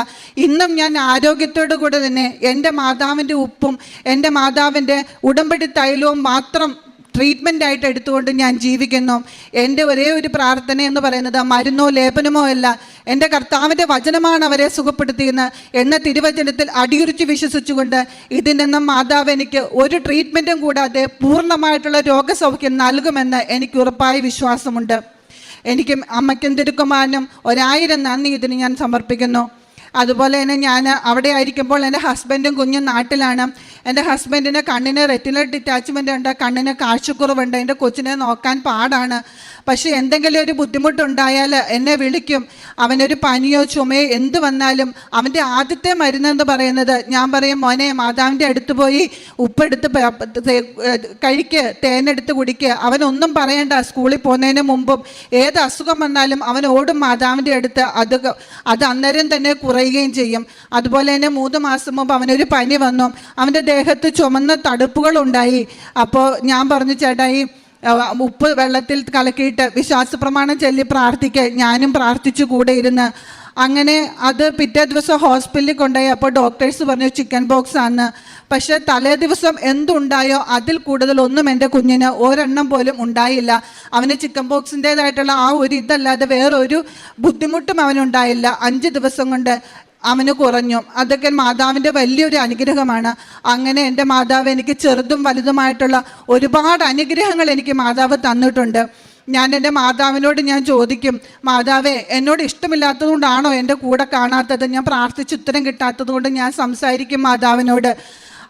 ഇന്നും ഞാൻ ആരോഗ്യത്തോടു കൂടെ തന്നെ എന്റെ മാതാവിന്റെ ഉപ്പും എന്റെ മാതാവിന്റെ ഉടമ്പടി തൈലവും മാത്രം ട്രീറ്റ്മെന്റ് ആയിട്ട് എടുത്തുകൊണ്ട് ഞാൻ ജീവിക്കുന്നു. എന്റെ ഒരേ ഒരു പ്രാർത്ഥന എന്ന് പറയുന്നത് മരുന്നോ ലേപനമോ അല്ല. എന്റെ കർത്താവിന്റെ വചനമാണ് അവരെ സുഖപ്പെടുത്തിയെന്ന് എന്ന തിരുവചനത്തിൽ അടിയുറിച്ച് വിശ്വസിച്ചുകൊണ്ട് ഇതിൽ നിന്നും മാതാവ് എനിക്ക് ഒരു ട്രീറ്റ്മെന്റും കൂടാതെ പൂർണമായിട്ടുള്ള രോഗസൗഖ്യം നൽകുമെന്ന് എനിക്ക് ഉറപ്പായ വിശ്വാസമുണ്ട്. എനിക്ക് അമ്മയ്ക്കും തിരുക്കുമാനും ഒരായിരം നന്ദി ഇതിന് ഞാൻ സമർപ്പിക്കുന്നു. അതുപോലെ തന്നെ ഞാൻ അവിടെ ആയിരിക്കുമ്പോൾ എന്റെ ഹസ്ബൻഡും കുഞ്ഞും നാട്ടിലാണ്. എന്റെ ഹസ്ബൻഡിന് കണ്ണിന് റെറ്റിനൽ ഡിറ്റാച്ച്മെന്റ് ഉണ്ട് കണ്ണിന് കാഴ്ചക്കുറവുണ്ട് എന്റെ കൊച്ചിനെ നോക്കാൻ പാടാണ്. പക്ഷേ എന്തെങ്കിലും ഒരു ബുദ്ധിമുട്ടുണ്ടായാൽ എന്നെ വിളിക്കും. അവനൊരു പനിയോ ചുമയോ എന്ത് വന്നാലും അവന്റെ ആദ്യത്തെ മരുന്നെന്ന് പറയുന്നത് ഞാൻ പറയും മോനെ മാതാവിന്റെ അടുത്ത് പോയി ഉപ്പെടുത്ത് കഴിക്ക് തേനെടുത്ത് കുടിക്ക്. അവനൊന്നും പറയണ്ട സ്കൂളിൽ പോകുന്നതിന് മുമ്പും ഏത് അസുഖം വന്നാലും അവൻ ഓടും മാതാവിന്റെ അടുത്ത്. അത് അത് അന്നേരം തന്നെ കുറയുകയും ചെയ്യും. അതുപോലെ തന്നെ മൂന്ന് മാസം മുമ്പ് അവനൊരു പനി വന്നു. അവന്റെ ദേഹത്ത് ചുമന്ന തടുപ്പുകളുണ്ടായി. അപ്പോൾ ഞാൻ പറഞ്ഞു ചേട്ടാ ഈ ഉപ്പ് വെള്ളത്തിൽ കലക്കിയിട്ട് വിശ്വാസ പ്രമാണം ചൊല്ലി പ്രാർത്ഥിക്കുക ഞാനും പ്രാർത്ഥിച്ചു കൂടെ ഇരുന്ന്. അങ്ങനെ അത് പിറ്റേ ദിവസം ഹോസ്പിറ്റലിൽ കൊണ്ടുപോയി. അപ്പോൾ ഡോക്ടേഴ്സ് പറഞ്ഞു ചിക്കൻ ബോക്സ് ആണ്. പക്ഷെ തലേ ദിവസം എന്തുണ്ടായോ അതിൽ കൂടുതലൊന്നും എന്റെ കുഞ്ഞിന് ഒരെണ്ണം പോലും ഉണ്ടായില്ല. അവന് ചിക്കൻ ബോക്സിന്റേതായിട്ടുള്ള ആ ഒരു ഇതല്ലാതെ വേറൊരു ബുദ്ധിമുട്ടും അവനുണ്ടായില്ല. അഞ്ച് ദിവസം കൊണ്ട് അവന് കുറഞ്ഞു. അതൊക്കെ മാതാവിന്റെ വലിയൊരു അനുഗ്രഹമാണ്. അങ്ങനെ എന്റെ മാതാവ് എനിക്ക് ചെറുതും വലുതുമായിട്ടുള്ള ഒരുപാട് അനുഗ്രഹങ്ങൾ എനിക്ക് മാതാവ് തന്നിട്ടുണ്ട്. ഞാൻ എന്റെ മാതാവിനോട് ഞാൻ ചോദിക്കും മാതാവേ എന്നോട് ഇഷ്ടമില്ലാത്തതുകൊണ്ടാണോ എന്റെ കൂടെ കാണാത്തത്? ഞാൻ പ്രാർത്ഥിച്ച് ഉത്തരം കിട്ടാത്തത് കൊണ്ട് ഞാൻ സംസാരിക്കും മാതാവിനോട്.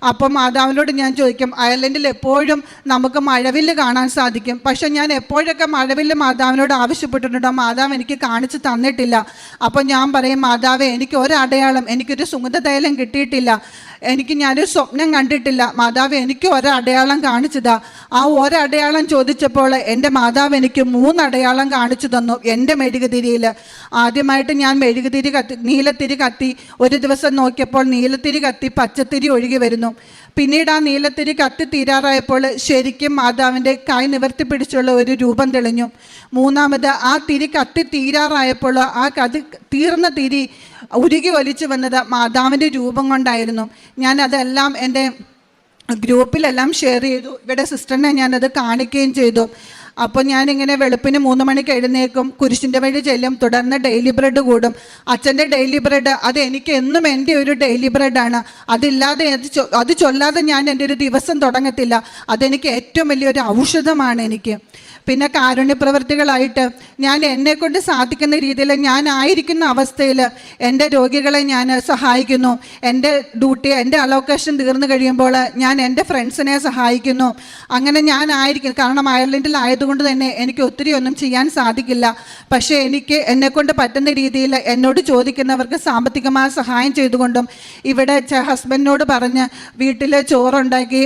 അപ്പം മാതാവിനോട് ഞാൻ ചോദിക്കും അയർലൻഡിൽ എപ്പോഴും നമുക്ക് മഴവില്ല് കാണാൻ സാധിക്കും. പക്ഷെ ഞാൻ എപ്പോഴൊക്കെ മഴവില്ല് മാതാവിനോട് ആവശ്യപ്പെട്ടിട്ടുണ്ടോ മാതാവ് എനിക്ക് കാണിച്ചു തന്നിട്ടില്ല. അപ്പം ഞാൻ പറയും മാതാവേ എനിക്ക് ഒരടയാളം എനിക്കൊരു സുഗന്ധതൈലം കിട്ടിയിട്ടില്ല. എനിക്ക് ഞാനൊരു സ്വപ്നം കണ്ടിട്ടില്ല. മാതാവ് എനിക്ക് ഒരടയാളം കാണിച്ചതാ. ആ ഒരടയാളം ചോദിച്ചപ്പോൾ എന്റെ മാതാവ് എനിക്ക് മൂന്നടയാളം കാണിച്ചു തന്നു എന്റെ മെഴുകുതിരിയിൽ. ആദ്യമായിട്ട് ഞാൻ മെഴുകുതിരി കത്തി നീലത്തിരി കത്തി. ഒരു ദിവസം നോക്കിയപ്പോൾ നീലത്തിരി കത്തി പച്ചത്തിരി ഒഴുകി വരുന്നു. പിന്നീട് ആ നീലത്തിരി കത്തി തീരാറായപ്പോൾ ശരിക്കും മാതാവിന്റെ കൈ നിവർത്തി പിടിച്ചുള്ള ഒരു രൂപം തെളിഞ്ഞു. മൂന്നാമത് ആ തിരി കത്തി തീരാറായപ്പോൾ ആ കതി തീർന്ന തിരി ഉരുകി ഒലിച്ചു വന്നത് മാതാവിന്റെ രൂപം കൊണ്ടായിരുന്നു. ഞാൻ അതെല്ലാം എന്റെ ഗ്രൂപ്പിലെല്ലാം ഷെയർ ചെയ്തു. ഇവിടെ സിസ്റ്ററിനെ ഞാനത് കാണിക്കുകയും ചെയ്തു. അപ്പോൾ ഞാനിങ്ങനെ വെളുപ്പിന് മൂന്ന് മണിക്ക് എഴുന്നേക്കും കുരിശിന്റെ വഴി ചെല്ലും. തുടർന്ന് ഡെയിലി ബ്രെഡ് കൂടും. അച്ഛന്റെ ഡെയിലി ബ്രെഡ് അത് എനിക്ക് എന്നും എന്റെ ഒരു ഡെയിലി ബ്രെഡാണ് അതില്ലാതെ അത് ചൊല്ലാതെ ഞാൻ എന്റെ ഒരു ദിവസം തുടങ്ങത്തില്ല. അതെനിക്ക് ഏറ്റവും വലിയൊരു ഔഷധമാണ് എനിക്ക്. പിന്നെ കാരുണ്യ പ്രവർത്തികളായിട്ട് ഞാൻ എന്നെ കൊണ്ട് സാധിക്കുന്ന രീതിയിൽ ഞാൻ ആയിരിക്കുന്ന അവസ്ഥയിൽ എന്റെ രോഗികളെ ഞാൻ സഹായിക്കുന്നു. എന്റെ ഡ്യൂട്ടി എന്റെ അലോക്കേഷൻ തീർന്നു കഴിയുമ്പോൾ ഞാൻ എന്റെ ഫ്രണ്ട്സിനെ സഹായിക്കുന്നു. അങ്ങനെ ഞാൻ ആയിരിക്കും. കാരണം അയർലൻഡിലായതുകൊണ്ട് തന്നെ എനിക്ക് ഒത്തിരി ഒന്നും ചെയ്യാൻ സാധിക്കില്ല. പക്ഷേ എനിക്ക് എന്നെക്കൊണ്ട് പറ്റുന്ന രീതിയിൽ എന്നോട് ചോദിക്കുന്നവർക്ക് സാമ്പത്തികമായ സഹായം ചെയ്തുകൊണ്ടും ഇവിടെ ഹസ്ബൻഡിനോട് പറഞ്ഞ് വീട്ടിൽ ചോറുണ്ടാക്കി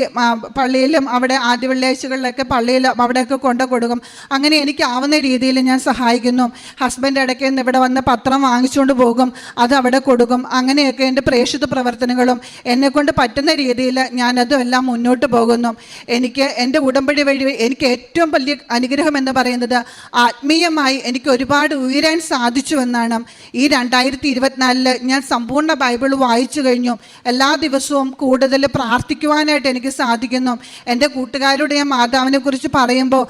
പള്ളിയിലും അവിടെ ആദ്യ വെള്ളിയാഴ്ചകളിലൊക്കെ പള്ളിയിൽ അവിടെയൊക്കെ കൊണ്ടു കൊടുക്കും അങ്ങനെ എനിക്കാവുന്ന രീതിയിൽ ഞാൻ സഹായിക്കുന്നു. ഹസ്ബൻഡ് ഇടയ്ക്ക് നിന്ന് ഇവിടെ വന്ന് പത്രം വാങ്ങിച്ചുകൊണ്ട് പോകും. അത് അവിടെ കൊടുക്കും. അങ്ങനെയൊക്കെ എന്റെ പ്രേക്ഷിത പ്രവർത്തനങ്ങളും എന്നെക്കൊണ്ട് പറ്റുന്ന രീതിയിൽ ഞാനതും എല്ലാം മുന്നോട്ട് പോകുന്നു. എനിക്ക് എന്റെ ഉടമ്പടി വഴി എനിക്ക് ഏറ്റവും വലിയ അനുഗ്രഹം എന്ന് പറയുന്നത് ആത്മീയമായി എനിക്ക് ഒരുപാട് ഉയരാൻ സാധിച്ചു എന്നാണ് ഈ രണ്ടായിരത്തി ഇരുപത്തിനാലിൽ ഞാൻ സമ്പൂർണ ബൈബിൾ വായിച്ചു കഴിഞ്ഞു. എല്ലാ ദിവസവും കൂടുതൽ പ്രാർത്ഥിക്കുവാനായിട്ട് എനിക്ക് സാധിക്കുന്നു. എന്റെ കൂട്ടുകാരോട് ഞാൻ മാതാവിനെ കുറിച്ച് പറയുമ്പോൾ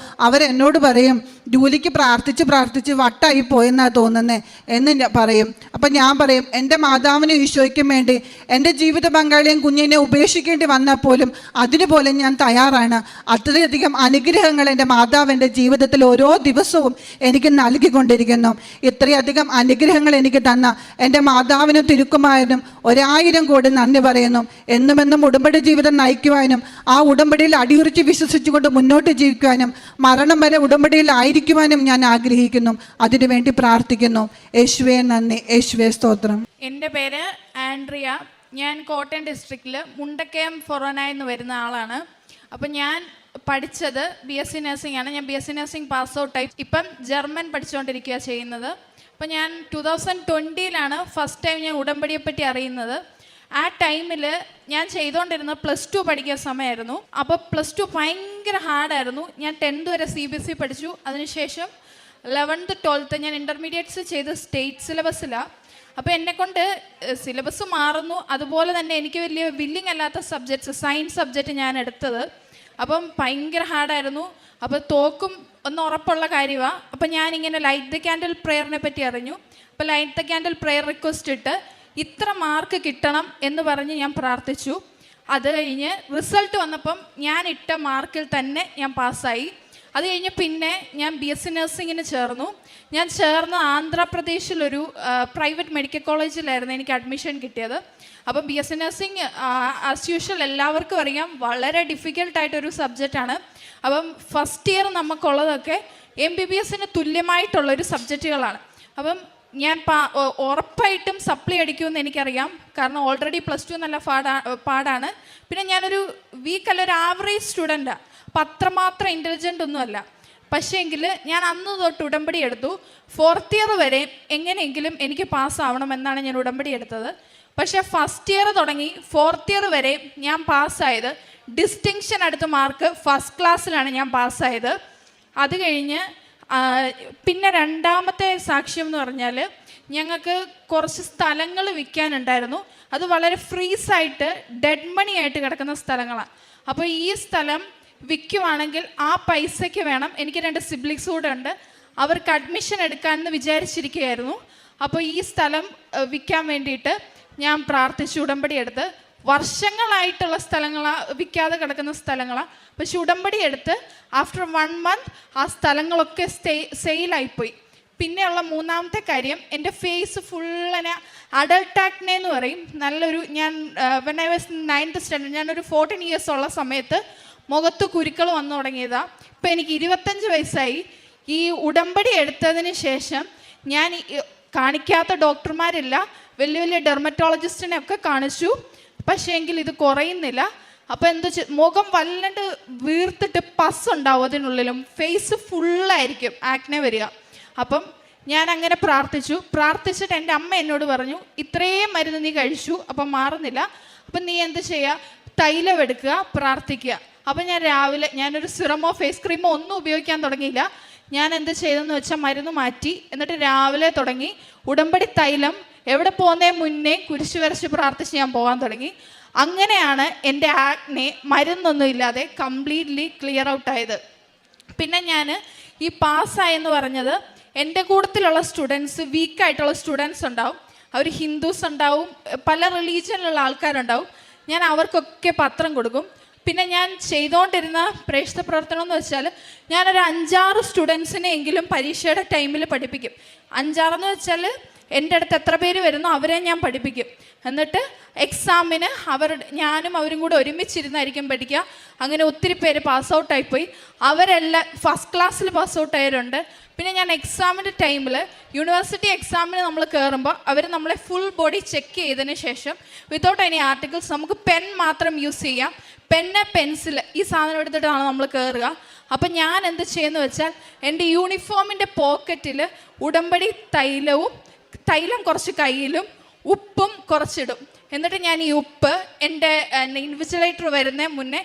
അവരെന്നോട് പറയും ജൂലിക്ക് പ്രാർത്ഥിച്ച് പ്രാർത്ഥിച്ച് വട്ടായി പോയെന്നാണ് തോന്നുന്നത് എന്ന് പറയും. അപ്പം ഞാൻ പറയും എന്റെ മാതാവിനും ഈശോയ്ക്കും വേണ്ടി എന്റെ ജീവിത പങ്കാളിയും കുഞ്ഞിനെ ഉപേക്ഷിക്കേണ്ടി വന്നാൽ പോലും അതിനു പോലും ഞാൻ തയ്യാറാണ്. അത്രയധികം അനുഗ്രഹങ്ങൾ എന്റെ മാതാവ് എന്റെ ജീവിതത്തിൽ ഓരോ ദിവസവും എനിക്ക് നൽകിക്കൊണ്ടിരിക്കുന്നു. ഇത്രയധികം അനുഗ്രഹങ്ങൾ എനിക്ക് തന്ന എന്റെ മാതാവിനും തിരുക്കുമാരനും ഒരായിരം കോടി നന്ദി പറയുന്നു. എന്നുമെന്നും ഉടമ്പടി ജീവിതം നയിക്കുവാനും ആ ഉടമ്പടിയിൽ അടിയുറിച്ച് വിശ്വസിച്ചുകൊണ്ട് മുന്നോട്ട് ജീവിക്കുവാനും മരണം വരെ ഉടമ്പടിയിലായിരിക്കുവാനും ഞാൻ ആഗ്രഹിക്കുന്നു. അതിനുവേണ്ടി പ്രാർത്ഥിക്കുന്നു. യേശുവേ നന്ദി. യേശുവേ സ്തോത്രം. എന്റെ പേര് ആൻഡ്രിയ. ഞാൻ കോട്ടയം ഡിസ്ട്രിക്റ്റിൽ മുണ്ടക്കയം ഫൊറോന എന്ന് വരുന്ന ആളാണ്. അപ്പം ഞാൻ പഠിച്ചത് ബി എസ് സി നഴ്സിംഗ് ആണ്. ഞാൻ B S C nursing pass ഔട്ടായി ഇപ്പം ജർമ്മൻ പഠിച്ചുകൊണ്ടിരിക്കുക ചെയ്യുന്നത്. അപ്പം ഞാൻ ടു തൗസൻഡ് ട്വന്റിയിലാണ് ഫസ്റ്റ് ടൈം ഞാൻ ഉടമ്പടിയെ പറ്റി അറിയുന്നത്. ആ ടൈമിൽ ഞാൻ ചെയ്തുകൊണ്ടിരുന്നത് പ്ലസ് ടു പഠിക്കുന്ന സമയമായിരുന്നു. അപ്പോൾ പ്ലസ് ടു ഭയങ്കര ഹാർഡായിരുന്നു. ഞാൻ ടെൻത്ത് വരെ സി ബി എസ് ഇ പഠിച്ചു. അതിനുശേഷം ലെവൻത്ത് ട്വൽത്ത് ഞാൻ ഇന്റർമീഡിയറ്റ്സ് ചെയ്ത് സ്റ്റേറ്റ് സിലബസിലാണ് അപ്പോൾ എന്നെക്കൊണ്ട് സിലബസ് മാറുന്നു. അതുപോലെ തന്നെ എനിക്ക് വലിയ വില്ലിങ് അല്ലാത്ത സബ്ജക്ട്സ് സയൻസ് സബ്ജക്റ്റ് ഞാൻ എടുത്തത്. അപ്പം ഭയങ്കര ഹാർഡായിരുന്നു. അപ്പോൾ തോക്കും ഒന്ന് ഉറപ്പുള്ള കാര്യമാണ് അപ്പം ഞാനിങ്ങനെ ലൈറ്റ് ദ ക്യാൻഡിൽ പ്രെയറിനെ പറ്റി അറിഞ്ഞു. അപ്പോൾ light the candle prayer request ഇട്ട് ഇത്ര മാർക്ക് കിട്ടണം എന്ന് പറഞ്ഞ് ഞാൻ പ്രാർത്ഥിച്ചു. അത് കഴിഞ്ഞ് റിസൾട്ട് വന്നപ്പം ഞാൻ ഇട്ട മാർക്കിൽ തന്നെ ഞാൻ പാസ്സായി. അത് കഴിഞ്ഞ് പിന്നെ ഞാൻ ബി എസ് സി നഴ്സിങ്ങിന് ചേർന്നു. ഞാൻ ചേർന്ന ആന്ധ്രാപ്രദേശിലൊരു പ്രൈവറ്റ് മെഡിക്കൽ കോളേജിലായിരുന്നു എനിക്ക് അഡ്മിഷൻ കിട്ടിയത്. അപ്പം B S C nursing as usual എല്ലാവർക്കും അറിയാം വളരെ ഡിഫിക്കൽട്ടായിട്ടൊരു സബ്ജക്റ്റാണ് അപ്പം ഫസ്റ്റ് ഇയർ നമുക്കുള്ളതൊക്കെ എം ബി ബി എസിന് തുല്യമായിട്ടുള്ളൊരു സബ്ജക്റ്റുകളാണ് അപ്പം ഞാൻ ഉറപ്പായിട്ടും സപ്ലി അടിക്കുമെന്ന് എനിക്കറിയാം. കാരണം ഓൾറെഡി പ്ലസ് ടു നല്ല പാടാ പാടാണ്. പിന്നെ ഞാനൊരു അല്ല ഒരു ആവറേജ് സ്റ്റുഡന്റാണ് അപ്പം അത്രമാത്രം ഇന്റലിജന്റ് ഒന്നുമല്ല. പക്ഷേങ്കിൽ ഞാൻ അന്ന് തൊട്ട് ഉടമ്പടി എടുത്തു. ഫോർത്ത് ഇയർ വരെ എങ്ങനെയെങ്കിലും എനിക്ക് പാസ്സാവണമെന്നാണ് ഞാൻ ഉടമ്പടി എടുത്തത്. പക്ഷേ ഫസ്റ്റ് ഇയർ തുടങ്ങി ഫോർത്ത് ഇയർ വരെ ഞാൻ പാസ്സായത് ഡിസ്റ്റിങ്ഷൻ അടുത്ത മാർക്ക് ഫസ്റ്റ് ക്ലാസ്സിലാണ് ഞാൻ പാസ്സായത് അത് കഴിഞ്ഞ് പിന്നെ രണ്ടാമത്തെ സാക്ഷ്യം എന്ന് പറഞ്ഞാൽ ഞങ്ങൾക്ക് കുറച്ച് സ്ഥലങ്ങൾ വിൽക്കാനുണ്ടായിരുന്നു. അത് വളരെ ഫ്രീസായിട്ട് ഡെഡ് മണി ആയിട്ട് കിടക്കുന്ന സ്ഥലങ്ങളാണ് അപ്പോൾ ഈ സ്ഥലം വിൽക്കുവാണെങ്കിൽ ആ പൈസയ്ക്ക് വേണം. എനിക്ക് രണ്ട് സിബ്ലിങ്സ് കൂടെ ഉണ്ട്. അവർക്ക് അഡ്മിഷൻ എടുക്കാമെന്ന് വിചാരിച്ചിരിക്കുകയായിരുന്നു. അപ്പോൾ ഈ സ്ഥലം വിൽക്കാൻ വേണ്ടിയിട്ട് ഞാൻ പ്രാർത്ഥിച്ചു ഉടമ്പടി എടുത്ത്. വർഷങ്ങളായിട്ടുള്ള സ്ഥലങ്ങളാണ് വിൽക്കാതെ കിടക്കുന്ന സ്ഥലങ്ങളാണ് പക്ഷെ ഉടമ്പടി എടുത്ത് ആഫ്റ്റർ വൺ മന്ത് ആ സ്ഥലങ്ങളൊക്കെ സ്റ്റേ സെയിലായിപ്പോയി പിന്നെയുള്ള മൂന്നാമത്തെ കാര്യം എന്റെ ഫേസ് ഫുള്ളനെ അഡൾട്ട് ആക്നെ എന്ന് പറയും. നല്ലൊരു ഞാൻ when I was ninth standard ഞാനൊരു ഫോർട്ടീൻ ഇയേഴ്സ് ഉള്ള സമയത്ത് മുഖത്ത് കുരുക്കൾ വന്നു തുടങ്ങിയതാണ് ഇപ്പം എനിക്ക് ഇരുപത്തഞ്ച് വയസ്സായി. ഈ ഉടമ്പടി എടുത്തതിന് ശേഷം ഞാൻ കാണിക്കാത്ത ഡോക്ടർമാരില്ല വലിയ വലിയ ഡെർമറ്റോളജിസ്റ്റിനെ ഒക്കെ കാണിച്ചു. പക്ഷേ എങ്കിൽ ഇത് കുറയുന്നില്ല. അപ്പോൾ എന്ത് മുഖം വല്ലണ്ട് വീർത്തിട്ട് പസ് ഉണ്ടാവും അതിനുള്ളിലും. ഫേസ് ഫുള്ളായിരിക്കും ആക്നെ വരിക. അപ്പം ഞാൻ അങ്ങനെ പ്രാർത്ഥിച്ചു. പ്രാർത്ഥിച്ചിട്ട് എന്റെ അമ്മ എന്നോട് പറഞ്ഞു ഇത്രയും മരുന്ന് നീ കഴിച്ചു അപ്പം മാറുന്നില്ല. അപ്പം നീ എന്ത് ചെയ്യുക തൈലം എടുക്കുക പ്രാർത്ഥിക്കുക. അപ്പം ഞാൻ രാവിലെ ഞാനൊരു സിറമോ ഫേസ് ക്രീമോ ഒന്നും ഉപയോഗിക്കാൻ തുടങ്ങിയില്ല. ഞാൻ എന്ത് ചെയ്തെന്ന് വെച്ചാൽ മരുന്ന് മാറ്റി എന്നിട്ട് രാവിലെ തുടങ്ങി. ഉടമ്പടി തൈലം എവിടെ പോകുന്നേ മുന്നേ കുരിശു വരച്ച് പ്രാർത്ഥിച്ച് ഞാൻ പോകാൻ തുടങ്ങി. അങ്ങനെയാണ് എന്റെ ആക്നെ മരുന്നൊന്നും ഇല്ലാതെ കംപ്ലീറ്റ്ലി ക്ലിയർ ഔട്ട് ആയത്. പിന്നെ ഞാൻ ഈ പാസ്സായെന്ന് പറഞ്ഞത് എന്റെ കൂട്ടത്തിലുള്ള സ്റ്റുഡൻസ് വീക്കായിട്ടുള്ള സ്റ്റുഡൻസ് ഉണ്ടാവും. അവർ ഹിന്ദുസ് ഉണ്ടാവും പല റിലീജിയനിലുള്ള ആൾക്കാരുണ്ടാവും. ഞാൻ അവർക്കൊക്കെ പത്രം കൊടുക്കും. പിന്നെ ഞാൻ ചെയ്തുകൊണ്ടിരുന്ന പ്രേക്ഷിത പ്രവർത്തനം എന്ന് വെച്ചാൽ ഞാനൊരു അഞ്ചാറ് സ്റ്റുഡൻസിനെ എങ്കിലും പരീക്ഷയുടെ ടൈമിൽ പഠിപ്പിക്കും. അഞ്ചാറെന്ന് വെച്ചാൽ എന്റെ അടുത്ത് എത്ര പേര് വരുന്നോ അവരെ ഞാൻ പഠിപ്പിക്കും. എന്നിട്ട് എക്സാമിന് അവരുടെ ഞാനും അവരും കൂടെ ഒരുമിച്ചിരുന്നായിരിക്കും പഠിക്കുക. അങ്ങനെ ഒത്തിരി പേര് പാസ് ഔട്ടായിപ്പോയി അവരെല്ലാം ഫസ്റ്റ് ക്ലാസ്സിൽ പാസ് ഔട്ട് ആയവരുണ്ട്. പിന്നെ ഞാൻ എക്സാമിന്റെ ടൈമിൽ യൂണിവേഴ്സിറ്റി എക്സാമിന് നമ്മൾ കയറുമ്പോൾ അവർ നമ്മളെ ഫുൾ ബോഡി ചെക്ക് ചെയ്തതിന് ശേഷം വിത്തൗട്ട് എനി ആർട്ടിക്കിൾസ് നമുക്ക് പെൻ മാത്രം യൂസ് ചെയ്യാം. പെന്ന് പെൻസിൽ ഈ സാധനം എടുത്തിട്ടാണ് നമ്മൾ കയറുക അപ്പം ഞാൻ എന്ത് ചെയ്യുന്നു വെച്ചാൽ എന്റെ യൂണിഫോമിന്റെ പോക്കറ്റിൽ ഉടമ്പടി തൈലവും തൈലം കുറച്ച് കയ്യിലും ഉപ്പും കുറച്ചിടും. എന്നിട്ട് ഞാൻ ഈ ഉപ്പ് എന്റെ ഇൻവിജിലേറ്റർ വരുന്ന മുന്നേ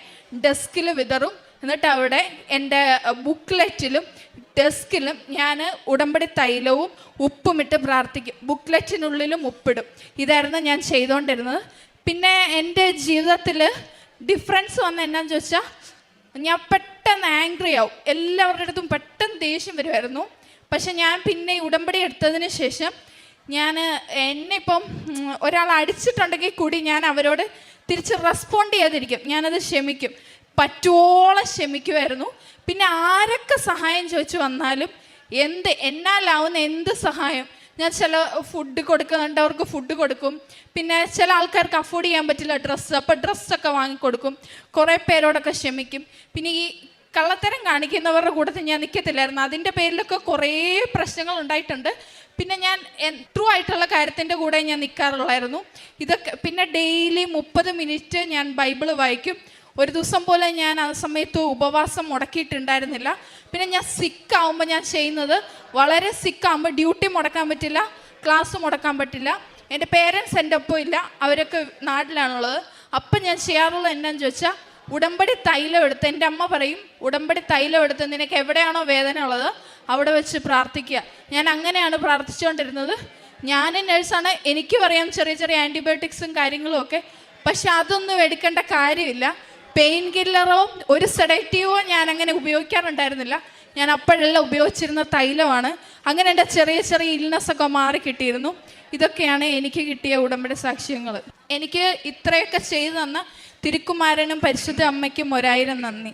ഡെസ്കിൽ വിതറും. എന്നിട്ട് അവിടെ എന്റെ ബുക്ക്ലെറ്റിലും ഡെസ്കിലും ഞാൻ ഉടമ്പടി തൈലവും ഉപ്പും ഇട്ട് പ്രാർത്ഥിക്കും. ബുക്ക്ലെറ്റിനുള്ളിലും ഉപ്പിടും. ഇതായിരുന്നു ഞാൻ ചെയ്തുകൊണ്ടിരുന്നത് പിന്നെ എന്റെ ജീവിതത്തിൽ ഡിഫറൻസ് വന്ന എന്നാന്ന് ചോദിച്ചാൽ ഞാൻ പെട്ടെന്ന് ആംഗ്രി ആവും. എല്ലാവരുടെ അടുത്തും പെട്ടെന്ന് ദേഷ്യം വരുമായിരുന്നു പക്ഷെ ഞാൻ പിന്നെ ഉടമ്പടി എടുത്തതിന് ശേഷം ഞാൻ എന്നെ ഇപ്പം ഒരാൾ അടിച്ചിട്ടുണ്ടെങ്കിൽ കൂടി ഞാൻ അവരോട് തിരിച്ച് റെസ്പോണ്ട് ചെയ്യാതിരിക്കും. ഞാനത് ക്ഷമിക്കും. പറ്റുവോളം ക്ഷമിക്കുമായിരുന്നു പിന്നെ ആരൊക്കെ സഹായം ചോദിച്ചു വന്നാലും എന്ത് എന്നാലാവുന്ന എന്ത് സഹായം? ഞാൻ ചില ഫുഡ് കൊടുക്കുന്നുണ്ട് അവർക്ക് ഫുഡ് കൊടുക്കും. പിന്നെ ചില ആൾക്കാർക്ക് അഫോർഡ് ചെയ്യാൻ പറ്റില്ല ഡ്രസ്സ് അപ്പോൾ ഡ്രസ്സൊക്കെ വാങ്ങിക്കൊടുക്കും. കുറേ പേരോടൊക്കെ ക്ഷമിക്കും. പിന്നെ ഈ കള്ളത്തരം കാണിക്കുന്നവരുടെ കൂട്ടത്തിൽ ഞാൻ നിൽക്കത്തില്ലായിരുന്നു. അതിന്റെ പേരിലൊക്കെ കുറേ പ്രശ്നങ്ങൾ ഉണ്ടായിട്ടുണ്ട്. പിന്നെ ഞാൻ ട്രൂ ആയിട്ടുള്ള കാര്യത്തിന്റെ കൂടെ ഞാൻ നിൽക്കാറുള്ളായിരുന്നു ഇതൊക്കെ പിന്നെ ഡെയിലി മുപ്പത് മിനിറ്റ് ഞാൻ ബൈബിൾ വായിക്കും. ഒരു ദിവസം പോലെ ഞാൻ ആ സമയത്ത് ഉപവാസം മുടക്കിയിട്ടുണ്ടായിരുന്നില്ല. പിന്നെ ഞാൻ സിക്ക് ആവുമ്പോൾ ഞാൻ ചെയ്യുന്നത് വളരെ സിക്ക് ആകുമ്പോൾ ഡ്യൂട്ടി മുടക്കാൻ പറ്റില്ല ക്ലാസ് മുടക്കാൻ പറ്റില്ല. എന്റെ പേരൻസ് എന്റെ ഒപ്പം ഇല്ല അവരൊക്കെ നാട്ടിലാണുള്ളത്. അപ്പം ഞാൻ ചെയ്യാറുള്ളത് എന്നാന്ന് ചോദിച്ചാൽ ഉടമ്പടി തൈലം എടുത്ത് എന്റെ അമ്മ പറയും ഉടമ്പടി തൈലം എടുത്ത് നിനക്ക് എവിടെയാണോ വേദന ഉള്ളത് അവിടെ വെച്ച് പ്രാർത്ഥിക്കുക. ഞാൻ അങ്ങനെയാണ് പ്രാർത്ഥിച്ചുകൊണ്ടിരുന്നത്. ഞാൻ നഴ്സാണ്. എനിക്ക് പറയാം ചെറിയ ചെറിയ ആന്റിബയോട്ടിക്സും കാര്യങ്ങളും ഒക്കെ. പക്ഷെ അതൊന്നും എടുക്കേണ്ട കാര്യമില്ല. പെയിൻ കില്ലറോ ഒരു സെഡേറ്റീവോ ഞാൻ അങ്ങനെ ഉപയോഗിക്കാറുണ്ടായിരുന്നില്ല. ഞാൻ അപ്പോഴെല്ലാം ഉപയോഗിച്ചിരുന്ന തൈലമാണ്. അങ്ങനെ എന്റെ ചെറിയ ചെറിയ ഇൽനെസ് ഒക്കെ മാറി കിട്ടിയിരുന്നു. ഇതൊക്കെയാണ് എനിക്ക് കിട്ടിയ ഉടമ്പടി സാക്ഷ്യങ്ങൾ. എനിക്ക് ഇത്രയൊക്കെ ചെയ്തു തന്ന തിരുക്കുമാരനും പരിശുദ്ധ അമ്മയ്ക്കും ഒരായിരം നന്ദി.